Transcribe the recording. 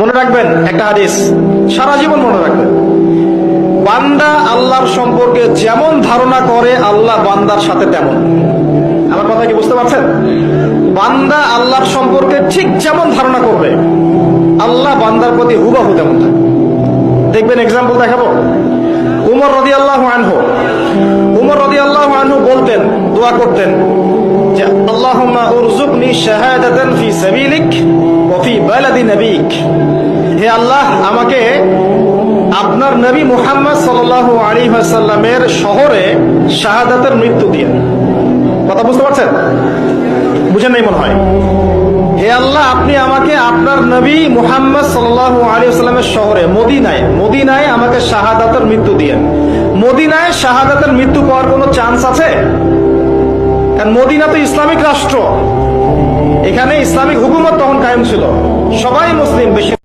মনে রাখবেন, একটা হাদিস। সারা জীবন মনে রাখবেন। বান্দা আল্লাহর সম্পর্কে যেমন ধারণা করে, আল্লাহ বান্দার সাথে তেমন। আমার কথা কি বুঝতে পারছেন? বান্দা আল্লাহর সম্পর্কে ঠিক যেমন ধারণা করবে, আল্লাহ বান্দার প্রতি হুবাহু তেমন থাকবে দেখবেন এক্সাম্পল দেখাবো। উমর রদি আল্লাহ আনহু। উমর রদি আল্লাহ আনহু বলতেন, দোয়া করতেন যে শাহাদাতান ফি সাবিলিক ওয়া ফি বালাদি নবিক। হে আল্লাহ, আমাকে আপনার নবী মুহাম্মদ সাল্লাল্লাহু আলাইহি ওয়াসাল্লামের শহরে শাহাদাতের মৃত্যু দিয়ে। কথা বুঝতে পারছেন? বুঝেন নাই মনে হয়? হে আল্লাহ, আপনি আমাকে আপনার নবী মুহাম্মদ সাল্লাল্লাহু আলাইহি ওয়াসাল্লামের শহরে, মদিনায় মদিনায় আমাকে শাহাদাতের মৃত্যু দিয়েন মদিনায় শাহাদাতের মৃত্যু পাওয়ার কোনো চান্স আছে? কারণ মদিনা তো ইসলামিক রাষ্ট্র। এখানে ইসলামিক হুকুমত তখন কায়েম ছিল। সবাই মুসলিম বেশি